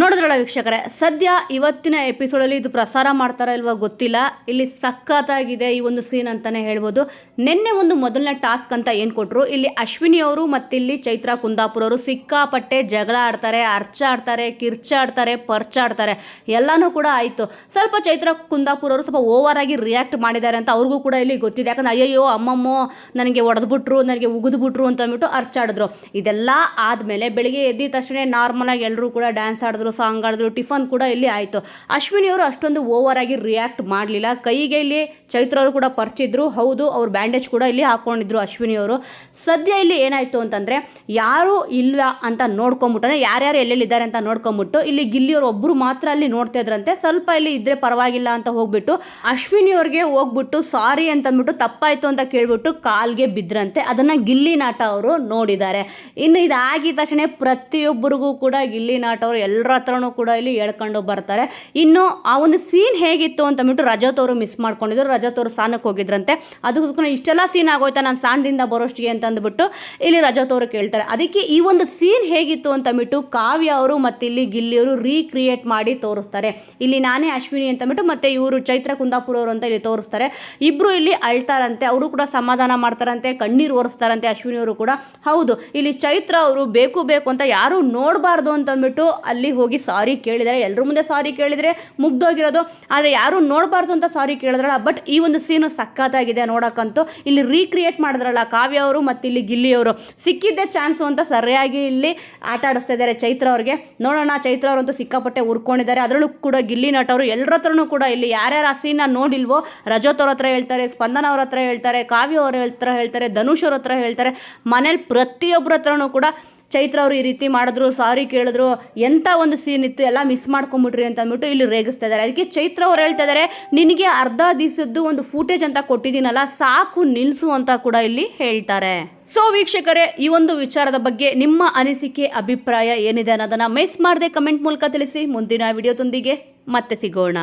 ನೋಡಿದ್ರಲ್ಲ ವೀಕ್ಷಕರೇ, ಸದ್ಯ ಇವತ್ತಿನ ಎಪಿಸೋಡಲ್ಲಿ ಇದು ಪ್ರಸಾರ ಮಾಡ್ತಾರಾ ಇಲ್ವೋ ಗೊತ್ತಿಲ್ಲ. ಇಲ್ಲಿ ಸಖತ್ತಾಗಿದೆ ಈ ಒಂದು ಸೀನ್ ಅಂತಾನೆ ಹೇಳ್ಬೋದು. ನಿನ್ನೆ ಒಂದು ಮೊದಲನೇ ಟಾಸ್ಕ್ ಅಂತ ಏನು ಕೊಟ್ಟರು ಇಲ್ಲಿ ಅಶ್ವಿನಿ ಅವರು ಮತ್ತಿಲ್ಲಿ ಚೈತ್ರ ಕುಂದಾಪುರ ಅವರು ಸಿಕ್ಕಾಪಟ್ಟೆ ಜಗಳ ಆಡ್ತಾರೆ, ಅರ್ಚ ಆಡ್ತಾರೆ, ಕಿರ್ಚ ಆಡ್ತಾರೆ, ಪರ್ಚ ಆಡ್ತಾರೆ. ಎಲ್ಲನೂ ಕೂಡ ಆಯಿತು. ಸ್ವಲ್ಪ ಚೈತ್ರ ಕುಂದಾಪುರ ಅವರು ಸ್ವಲ್ಪ ಓವರ್ ಆಗಿ ರಿಯಾಕ್ಟ್ ಮಾಡಿದ್ದಾರೆ ಅಂತ ಅವ್ರಿಗೂ ಕೂಡ ಇಲ್ಲಿ ಗೊತ್ತಿದೆ. ಯಾಕಂದ್ರೆ, ಅಯ್ಯಯ್ಯೋ, ಅಮ್ಮಮ್ಮೋ, ನನಗೆ ಹೊಡೆದ್ಬಿಟ್ರು ನನಗೆ ಉಗಿದ್ಬಿಟ್ರು ಅಂತ ಅಂದ್ಬಿಟ್ಟು ಅರ್ಚಾಡಿದ್ರು ಇದೆಲ್ಲ ಆದಮೇಲೆ ಬೆಳಿಗ್ಗೆ ಎದ್ದಿದ ತಕ್ಷಣ ನಾರ್ಮಲಾಗಿ ಎಲ್ಲರೂ ಕೂಡ ಡ್ಯಾನ್ಸ್ ಆಡಿದ್ರು. ಸಾಂಗ್ ಆಡಿದ್ರು ಟಿಫನ್ ಕೂಡ ಇಲ್ಲಿ ಆಯಿತು. ಅಶ್ವಿನಿ ಅವರು ಅಷ್ಟೊಂದು ಓವರ್ ಆಗಿ ರಿಯಾಕ್ಟ್ ಮಾಡಲಿಲ್ಲ. ಕೈಗೆ ಇಲ್ಲಿ ಚೈತ್ರ ಅವರು ಕೂಡ ಪರ್ಚಿದ್ರು ಹೌದು, ಅವ್ರು ಬ್ಯಾಂಡೇಜ್ ಕೂಡ ಇಲ್ಲಿ ಹಾಕೊಂಡಿದ್ರು ಅಶ್ವಿನಿ ಅವರು. ಸದ್ಯ ಇಲ್ಲಿ ಏನಾಯಿತು ಅಂತಂದರೆ, ಯಾರು ಇಲ್ಲ ಅಂತ ನೋಡ್ಕೊಂಬಿಟ್ಟು ಯಾರ್ಯಾರು ಎಲ್ಲೆಲ್ಲಿದ್ದಾರೆ ಅಂತ ನೋಡ್ಕೊಂಬಿಟ್ಟು ಇಲ್ಲಿ ಗಿಲ್ಲಿಯವರು ಒಬ್ಬರು ಮಾತ್ರ ಅಲ್ಲಿ ನೋಡ್ತಾ ಇದ್ರಂತೆ. ಸ್ವಲ್ಪ ಇಲ್ಲಿ ಇದ್ರೆ ಪರವಾಗಿಲ್ಲ ಅಂತ ಹೋಗ್ಬಿಟ್ಟು, ಅಶ್ವಿನಿ ಅವ್ರಿಗೆ ಹೋಗ್ಬಿಟ್ಟು ಸಾರಿ ಅಂತ ಅಂದ್ಬಿಟ್ಟು ತಪ್ಪಾಯ್ತು ಅಂತ ಕೇಳ್ಬಿಟ್ಟು ಕಾಲ್ಗೆ ಬಿದ್ರಂತೆ. ಅದನ್ನ ಗಿಲ್ಲಿ ನಾಟ ಅವರು ನೋಡಿದ್ದಾರೆ. ಇನ್ನು ಇದಾಗಿದ ತಕ್ಷಣ ಪ್ರತಿಯೊಬ್ಬರಿಗೂ ಕೂಡ ಗಿಲ್ಲಿ ನಾಟ ಅವರು ಎಲ್ಲರ ಹತ್ರನೂ ಕೂಡ ಇಲ್ಲಿ ಹೇಳ್ಕೊಂಡು ಬರ್ತಾರೆ. ಇನ್ನು ಆ ಒಂದು ಸೀನ್ ಹೇಗಿತ್ತು ಅಂತ ಅಂದ್ಬಿಟ್ಟು ರಜತ್ ಅವರು ಮಿಸ್ ಮಾಡ್ಕೊಂಡಿದ್ರು. ರಜತ್ ಅವರು ಸ್ಥಾನಕ್ಕೆ ಹೋಗಿದ್ರಂತೆ. ಅದಕ್ಕೋಸ್ಕರ ಇಷ್ಟೆಲ್ಲ ಸೀನ್ ಆಗೋಯ್ತಾ? ನಾನು ಸಾಣದಿಂದ ಬರೋಷ್ಟಿಗೆ ಅಂತ ಅಂದ್ಬಿಟ್ಟು ಇಲ್ಲಿ ರಜತ್ ಅವರು ಕೇಳ್ತಾರೆ. ಅದಕ್ಕೆ ಈ ಒಂದು ಸೀನ್ ಹೇಗಿತ್ತು ಅಂತ ಅಂದ್ಬಿಟ್ಟು ಕಾವ್ಯ ಅವರು ಮತ್ತು ಇಲ್ಲಿ ಗಿಲ್ಲಿಯವರು ರೀಕ್ರಿಯೇಟ್ ಮಾಡಿ ತೋರಿಸ್ತಾರೆ. ಇಲ್ಲಿ ನಾನೇ ಅಶ್ವಿನಿ ಅಂತ ಅಂದ್ಬಿಟ್ಟು ಮತ್ತೆ ಇವರು ಚೈತ್ರ ಕುಂದಾಪುರ ಅವರು ಅಂತ ಇಲ್ಲಿ ತೋರಿಸ್ತಾರೆ. ಇಬ್ರು ಇಲ್ಲಿ ಅಳ್ತಾರಂತೆ. ಅವರು ಕೂಡ ಸಮಾಧಾನ ಮಾಡ್ತಾರಂತೆ. ಕಣ್ಣೀರು ಒರೆಸ್ತಾರಂತೆ ಅಶ್ವಿನಿ ಅವರು ಕೂಡ. ಹೌದು, ಇಲ್ಲಿ ಚೈತ್ರ ಅವರು ಬೇಕು ಬೇಕು ಅಂತ ಯಾರು ನೋಡಬಾರ್ದು ಅಂತ ಅಂದ್ಬಿಟ್ಟು ಅಲ್ಲಿ ಸಾರಿ ಕೇಳಿದರೆ ಎಲ್ಲರ ಮುಂದೆ ಸಾರಿ ಕೇಳಿದರೆ ಮುಗ್ದೋಗಿರೋದು. ಆದರೆ ಯಾರೂ ನೋಡಬಾರ್ದು ಅಂತ ಸಾರಿ ಕೇಳಿದ್ರಲ್ಲ, ಬಟ್ ಈ ಒಂದು ಸೀನು ಸಖತ್ತಾಗಿದೆ ನೋಡೋಕ್ಕಂತೂ. ಇಲ್ಲಿ ರೀಕ್ರಿಯೇಟ್ ಮಾಡಿದ್ರಲ್ಲ ಕಾವ್ಯ ಅವರು ಮತ್ತು ಇಲ್ಲಿ ಗಿಲ್ಲಿ ಅವರು. ಸಿಕ್ಕಿದ್ದೆ ಚಾನ್ಸು ಅಂತ ಸರಿಯಾಗಿ ಇಲ್ಲಿ ಆಟ ಆಡಿಸ್ತಾ ಇದ್ದಾರೆ ಚೈತ್ರ ಅವ್ರಿಗೆ. ನೋಡೋಣ, ಚೈತ್ರ ಅವರಂತೂ ಸಿಕ್ಕಾಪಟ್ಟೆ ಉರ್ಕೊಂಡಿದ್ದಾರೆ. ಅದರಲ್ಲೂ ಕೂಡ ಗಿಲ್ಲಿ ನಟ ಅವರು ಎಲ್ಲರ ಹತ್ರನೂ ಕೂಡ ಇಲ್ಲಿ ಯಾರ್ಯಾರು ಆ ಸೀನ ನೋಡಿಲ್ವೋ, ರಜತ್ ಅವ್ರ ಹತ್ರ ಹೇಳ್ತಾರೆ, ಸ್ಪಂದನ ಅವ್ರ ಹತ್ರ ಹೇಳ್ತಾರೆ, ಕಾವ್ಯ ಅವ್ರ ಹತ್ರ ಹೇಳ್ತಾರೆ, ಧನುಷ್ ಅವ್ರ ಹತ್ರ ಹೇಳ್ತಾರೆ. ಮನೇಲಿ ಪ್ರತಿಯೊಬ್ಬರ ಹತ್ರನೂ ಕೂಡ ಚೈತ್ರ ಅವರು ಈ ರೀತಿ ಮಾಡಿದ್ರು, ಸಾರಿ ಕೇಳಿದ್ರು ಎಂಥ ಒಂದು ಸೀನ್ ಇತ್ತು ಎಲ್ಲ ಮಿಸ್ ಮಾಡ್ಕೊಂಬಿಟ್ರಿ ಅಂತ ಅಂದ್ಬಿಟ್ಟು ಇಲ್ಲಿ ರೇಗಿಸ್ತಾ ಇದ್ದಾರೆ ಅದಕ್ಕೆ ಚೈತ್ರ ಅವ್ರು ಹೇಳ್ತಾ ಇದ್ದಾರೆ ನಿನಗೆ ಅರ್ಧ ದಿವಸದ್ದು ಒಂದು ಫೂಟೇಜ್ ಅಂತ ಕೊಟ್ಟಿದ್ದೀನಲ್ಲ, ಸಾಕು ನಿಲ್ಲಿಸು ಅಂತ ಕೂಡ ಇಲ್ಲಿ ಹೇಳ್ತಾರೆ. ಸೊ ವೀಕ್ಷಕರೇ, ಈ ಒಂದು ವಿಚಾರದ ಬಗ್ಗೆ ನಿಮ್ಮ ಅನಿಸಿಕೆ, ಅಭಿಪ್ರಾಯ ಏನಿದೆ ಅನ್ನೋದನ್ನು ಮಿಸ್ ಮಾಡದೆ ಕಮೆಂಟ್ ಮೂಲಕ ತಿಳಿಸಿ. ಮುಂದಿನ ವಿಡಿಯೋದೊಂದಿಗೆ ಮತ್ತೆ ಸಿಗೋಣ.